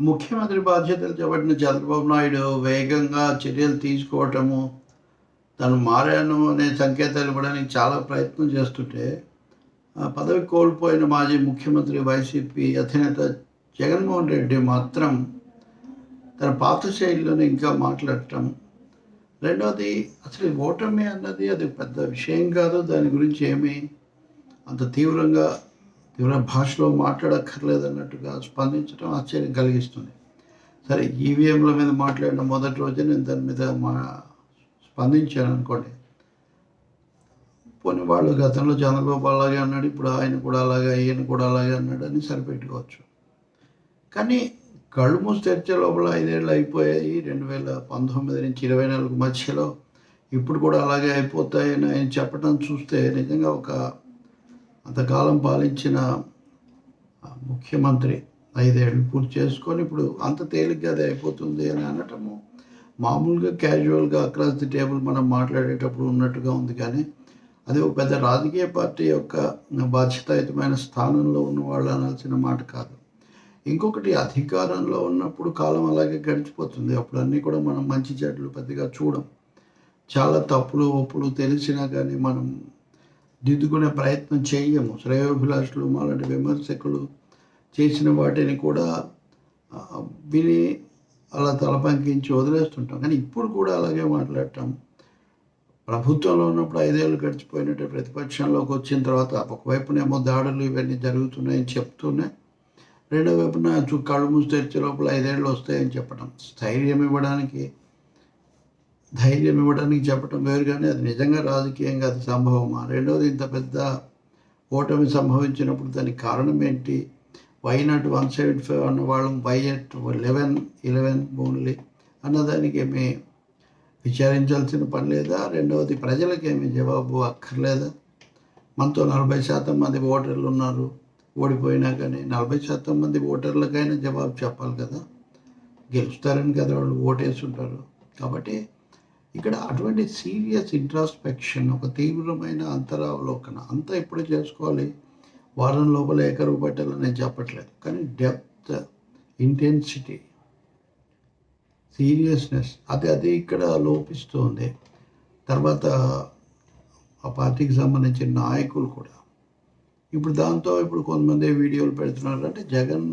ముఖ్యమంత్రి బాధ్యతలు చేపట్టిన చంద్రబాబు నాయుడు వేగంగా చర్యలు తీసుకోవటము తను మారాను అనే సంకేతాలు ఇవ్వడానికి చాలా ప్రయత్నం చేస్తుంటే ఆ పదవి కోల్పోయిన మాజీ ముఖ్యమంత్రి వైసీపీ అధినేత జగన్మోహన్ రెడ్డి మాత్రం తన పాత శైలిలోనే ఇంకా మాట్లాడటం. రెండవది అసలు ఓటమి అన్నది అది పెద్ద విషయం కాదు దాని గురించి ఏమీ అంత తీవ్రంగా తీవ్ర భాషలో మాట్లాడక్కర్లేదు అన్నట్టుగా స్పందించడం ఆశ్చర్యం కలిగిస్తుంది. సరే ఈవీఎంల మీద మాట్లాడిన మొదటి రోజే నేను దాని మీద మా స్పందించాను అనుకోండి. పోనీ వాళ్ళు గతంలో చంద్రబాబు అలాగే అన్నాడు ఇప్పుడు ఆయన కూడా అలాగే ఈయన కూడా అలాగే అన్నాడు అని సరిపెట్టుకోవచ్చు. కానీ కళ్ళు మూసి తెరిచే లోపల ఐదేళ్ళు అయిపోయాయి. రెండు వేల పంతొమ్మిది నుంచి ఇరవై నాలుగు మధ్యలో ఇప్పుడు కూడా అలాగే అయిపోతాయని ఆయన చెప్పడం చూస్తే నిజంగా ఒక అంతకాలం పాలించిన ముఖ్యమంత్రి ఐదేళ్ళు పూర్తి చేసుకొని ఇప్పుడు అంత తేలిగ్గా అది అయిపోతుంది అని అనటము మామూలుగా క్యాజువల్గా అక్రాస్ ది టేబుల్ మనం మాట్లాడేటప్పుడు ఉన్నట్టుగా ఉంది కానీ అది ఒక పెద్ద రాజకీయ పార్టీ యొక్క బాధ్యతాయుతమైన స్థానంలో ఉన్న వాళ్ళు అనాల్సిన మాట కాదు. ఇంకొకటి అధికారంలో ఉన్నప్పుడు కాలం అలాగే గడిచిపోతుంది. అప్పుడు అన్నీ కూడా మనం మంచి చెడ్లు పెద్దగా చూడం. చాలా తప్పులు ఒప్పులు తెలిసినా కానీ మనం దిద్దుకునే ప్రయత్నం చేయము శ్రేయోభిలాషులు అలాంటి విమర్శకులు చేసిన వాటిని కూడా విని అలా తలపంకించి వదిలేస్తుంటాం. కానీ ఇప్పుడు కూడా అలాగే మాట్లాడటం. ప్రభుత్వంలో ఉన్నప్పుడు ఐదేళ్ళు గడిచిపోయినట్టు ప్రతిపక్షంలోకి వచ్చిన తర్వాత ఒకవైపునేమో దాడులు ఇవన్నీ జరుగుతున్నాయని చెప్తూనే రెండో వైపున చూ కళ్ళు మూసి తెరిచే లోపల ఐదేళ్ళు వస్తాయని చెప్పడం స్థైర్యం ఇవ్వడానికి ధైర్యం ఇవ్వడానికి చెప్పడం వేరు కానీ అది నిజంగా రాజకీయంగా అది సంభవమా? రెండవది ఇంత పెద్ద ఓటమి సంభవించినప్పుడు దానికి కారణం ఏంటి? Why not one seventy five అన్న వాళ్ళం why at eleven eleven only అన్నదానికి ఏమీ విచారించాల్సిన పని లేదా? రెండవది ప్రజలకేమీ జవాబు అక్కర్లేదా? మనతో నలభై శాతం మంది ఓటర్లు ఉన్నారు ఓడిపోయినా కానీ నలభై శాతం మంది ఓటర్లకైనా జవాబు చెప్పాలి కదా? గెలుస్తారని కదా వాళ్ళు ఓటేసి ఉంటారు కాబట్టి ఇక్కడ అటువంటి సీరియస్ ఇంట్రాస్పెక్షన్ ఒక తీవ్రమైన అంతరావలోకన అంతా ఎప్పుడు చేసుకోవాలి? వారం లోపల ఏకరువు పెట్టాలని నేను చెప్పట్లేదు. కానీ డెప్త్ ఇంటెన్సిటీ సీరియస్నెస్ అది అది ఇక్కడ లోపిస్తుంది. తర్వాత ఆ పార్టీకి సంబంధించిన నాయకులు కూడా. ఇప్పుడు దాంతో ఇప్పుడు కొంతమంది వీడియోలు పెడుతున్నారు. అంటే జగన్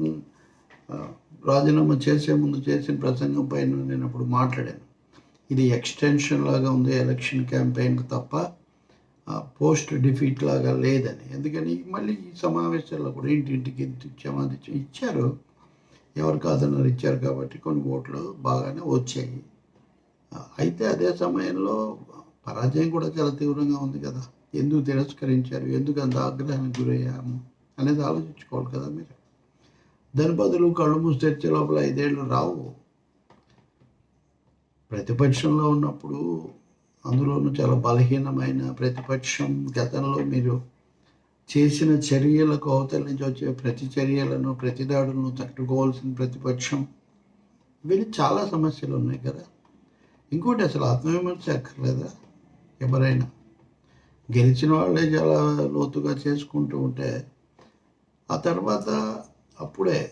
రాజీనామా చేసే ముందు చేసిన ప్రసంగం పైన నేను అప్పుడు మాట్లాడాను. ఇది ఎక్స్టెన్షన్ లాగా ఉంది ఎలక్షన్ క్యాంపెయిన్కి తప్ప పోస్ట్ డిఫీట్ లాగా లేదని. ఎందుకని? మళ్ళీ ఈ సమావేశాల్లో కూడా ఇంటింటికి ఎంత ఇచ్చామో? అది ఇచ్చారు. ఎవరు కాదన్నారు? ఇచ్చారు కాబట్టి కొన్ని ఓట్లు బాగానే వచ్చాయి. అయితే అదే సమయంలో పరాజయం కూడా చాలా తీవ్రంగా ఉంది కదా. ఎందుకు తిరస్కరించారు? ఎందుకు అంత ఆగ్రహానికి గురయ్యాము? అనేది ఆలోచించుకోవాలి కదా మీరు. దాని బదులు కళ్ళు మూసి తెరిచే లోపల ఐదేళ్ళు రావు. ప్రతిపక్షంలో ఉన్నప్పుడు అందులోనూ చాలా బలహీనమైన ప్రతిపక్షం గతంలో మీరు చేసిన చర్యలకు అవతల నుంచి వచ్చే ప్రతి చర్యలను ప్రతి దాడులను తట్టుకోవాల్సిన ప్రతిపక్షం. వీళ్ళు చాలా సమస్యలు ఉన్నాయి కదా. ఇంకోటి అసలు ఆత్మవిమర్శ అక్కర్లేదా? ఎవరైనా గెలిచిన వాళ్ళే చాలా లోతుగా చేసుకుంటూ ఉంటే ఆ తర్వాత అప్పుడే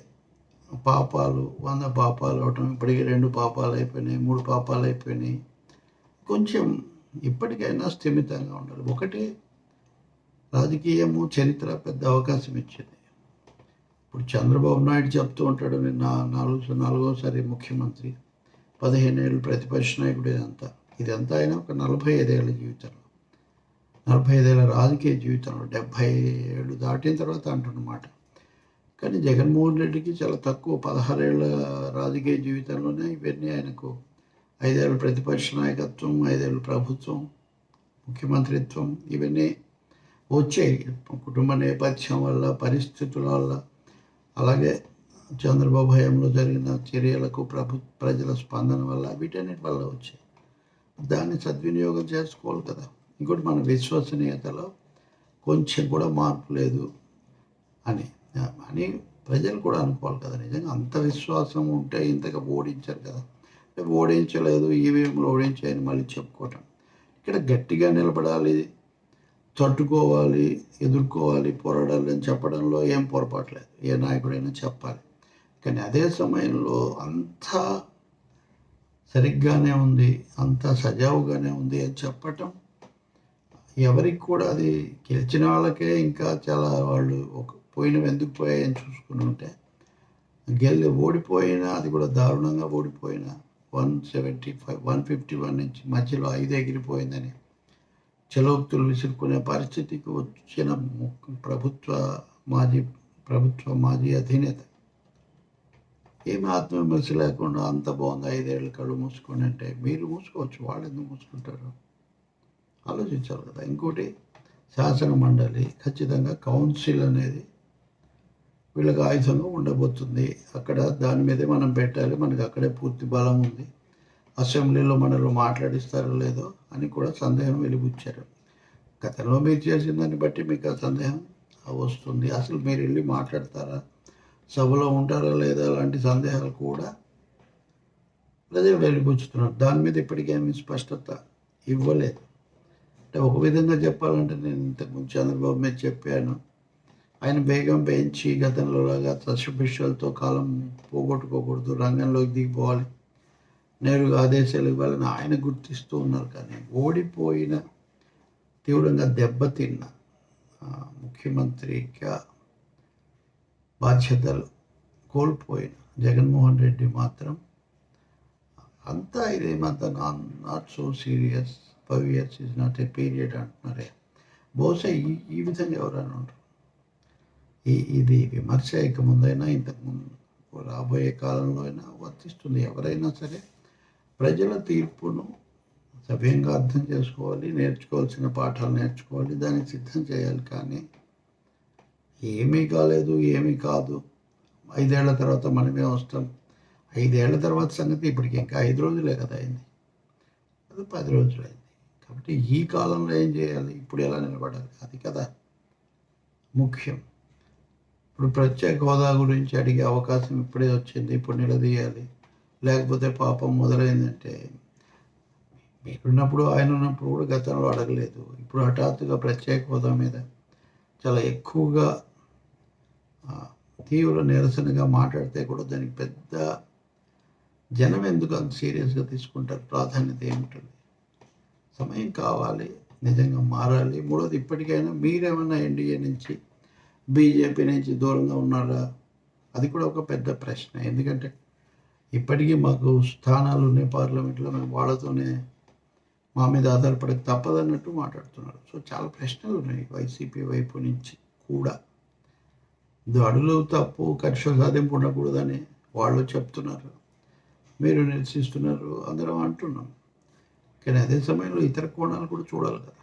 పాపాలు వంద పాపాలు అవటం ఇప్పటికీ రెండు పాపాలు అయిపోయినాయి మూడు పాపాలు అయిపోయినాయి. కొంచెం ఇప్పటికైనా స్థిమితంగా ఉండాలి. ఒకటి రాజకీయము చరిత్ర పెద్ద అవకాశం ఇచ్చింది. ఇప్పుడు చంద్రబాబు నాయుడు చెప్తూ ఉంటాడు నేను నా నాలుగు నాలుగోసారి ముఖ్యమంత్రి పదిహేను ఏళ్ళు ప్రతిపక్ష నాయకుడు ఇదంతా. ఇదంతా అయినా ఒక నలభై ఐదేళ్ళ జీవితంలో. నలభై ఐదేళ్ళ రాజకీయ జీవితంలో డెబ్భై ఏళ్ళు దాటిన తర్వాత అంటున్నమాట కానీ జగన్మోహన్ రెడ్డికి చాలా తక్కువ పదహారేళ్ళ రాజకీయ జీవితంలోనే ఇవన్నీ ఆయనకు ఐదేళ్ళ ప్రతిపక్ష నాయకత్వం ఐదేళ్ళ ప్రభుత్వం ముఖ్యమంత్రిత్వం ఇవన్నీ వచ్చాయి. కుటుంబ నేపథ్యం వల్ల పరిస్థితుల వల్ల. అలాగే చంద్రబాబు హయాంలో జరిగిన చర్యలకు ప్రభు ప్రజల స్పందన వల్ల వీటన్నిటి వల్ల వచ్చాయి. దాన్ని సద్వినియోగం చేసుకోవాలి కదా. ఇంకోటి మన విశ్వసనీయతలో కొంచెం కూడా మార్పు లేదు అని. అని ప్రజలు కూడా అనుకోవాలి కదా నిజంగా అంత విశ్వాసం ఉంటే ఇంతగా ఓడించారు కదా. రేపు ఓడించలేదు ఈవీఎంలు ఓడించాయని మళ్ళీ చెప్పుకోవటం. ఇక్కడ గట్టిగా నిలబడాలి తట్టుకోవాలి ఎదుర్కోవాలి పోరాడాలి అని చెప్పడంలో ఏం పొరపాట్లేదు ఏ నాయకుడైనా చెప్పాలి. కానీ అదే సమయంలో అంతా సరిగ్గానే ఉంది అంతా సజావుగానే ఉంది అని చెప్పటం ఎవరికి కూడా అది గెలిచిన వాళ్ళకే ఇంకా చాలా వాళ్ళు ఒక పోయినవి ఎందుకు పోయాయని చూసుకుని ఉంటే గెలి ఓడిపోయినా అది కూడా దారుణంగా ఓడిపోయినా one seventy five one fifty one నుంచి మధ్యలో ఐదు ఎగిరిపోయిందని చలోక్తులు విసురుకునే పరిస్థితికి వచ్చిన ప్రభుత్వ మాజీ ప్రభుత్వ మాజీ అధినేత ఏమి ఆత్మవిమర్శ లేకుండా అంత బాగుంది ఐదేళ్ళు కళ్ళు మూసుకొని అంటే మీరు మూసుకోవచ్చు వాళ్ళు ఎందుకు మూసుకుంటారు? ఆలోచించాలి కదా. ఇంకోటి శాసన మండలి ఖచ్చితంగా కౌన్సిల్ అనేది వీళ్ళకి ఆయుధంలో ఉండబోతుంది. అక్కడ దాని మీదే మనం పెట్టాలి. మనకి అక్కడే పూర్తి బలం ఉంది. అసెంబ్లీలో మనలో మాట్లాడిస్తారో లేదో అని కూడా సందేహం వెలిబుచ్చారు. గతంలో మీరు చేసిన దాన్ని బట్టి మీకు ఆ సందేహం వస్తుంది. అసలు మీరు వెళ్ళి మాట్లాడతారా? సభలో ఉంటారా లేదా అలాంటి సందేహాలు కూడా ప్రజలు వెలిబుచ్చుతున్నారు. దాని మీద ఇప్పటికేమీ స్పష్టత ఇవ్వలేదు. అంటే ఒక విధంగా చెప్పాలంటే నేను ఇంతకుముందు చంద్రబాబు మీద చెప్పాను. ఆయన వేగం పెంచి గతంలో లాగా కాలం పోగొట్టుకోకూడదు రంగంలోకి దిగిపోవాలి. నేరుగా ఆదేశాలు ఇవ్వాలని ఆయన గుర్తిస్తూ ఉన్నారు. కానీ ఓడిపోయిన తీవ్రంగా దెబ్బతిన్న ముఖ్యమంత్రిగా బాధ్యతలు కోల్పోయిన జగన్మోహన్ రెడ్డి మాత్రం అంతా ఇదేమంతా non not so serious five years is not a period అంటున్నారే. బహుశా ఈ ఈ విధంగా ఎవరైనా ఉంటారు. ఈ ఇది విమర్శ ఇక ముందైనా ఇంతకుముందు రాబోయే కాలంలో అయినా వర్తిస్తుంది. ఎవరైనా సరే ప్రజల తీర్పును సవ్యంగా అర్థం చేసుకోవాలి నేర్చుకోవాల్సిన పాఠాలు నేర్చుకోవాలి దానికి సిద్ధం చేయాలి. కానీ ఏమీ కాలేదు ఏమీ కాదు. ఐదేళ్ళ తర్వాత మనమే వస్తాం. ఐదేళ్ళ తర్వాత సంగతి ఇప్పటికి ఇంకా ఐదు రోజులే కదా అయింది. అది పది రోజులు అయింది. కాబట్టి ఈ కాలంలో ఏం చేయాలి? ఇప్పుడు ఎలా నిలబడాలి? అది కదా ముఖ్యం. ఇప్పుడు ప్రత్యేక హోదా గురించి అడిగే అవకాశం ఇప్పుడే వచ్చింది ఇప్పుడు నిలదీయాలి. లేకపోతే పాపం మొదలైందంటే మీరున్నప్పుడు ఆయన ఉన్నప్పుడు కూడా గతంలో అడగలేదు. ఇప్పుడు హఠాత్తుగా ప్రత్యేక హోదా మీద చాలా ఎక్కువగా తీవ్ర నిరసనగా మాట్లాడితే కూడా దానికి పెద్ద జనం ఎందుకు అంత సీరియస్గా తీసుకుంటారు? ప్రాధాన్యత ఏమిటండి సమయం కావాలి నిజంగా మారాలి. మూడోది ఇప్పటికైనా మీరేమైనా ఎన్డీఏ నుంచి బీజేపీ నుంచి దూరంగా ఉన్నారా? అది కూడా ఒక పెద్ద ప్రశ్న. ఎందుకంటే ఇప్పటికీ మాకు స్థానాలు ఉన్నాయి పార్లమెంట్లో మేము వాళ్ళతోనే మా మీద ఆధారపడక తప్పదన్నట్టు మాట్లాడుతున్నారు. సో చాలా ప్రశ్నలు ఉన్నాయి వైసీపీ వైపు నుంచి కూడా. దాడులు తప్పు కక్ష సాధింపు ఉండకూడదని వాళ్ళు చెప్తున్నారు. మీరు నిరసిస్తున్నారు అందరం అంటున్నాం. కానీ అదే సమయంలో ఇతర కోణాలు కూడా చూడాలి కదా.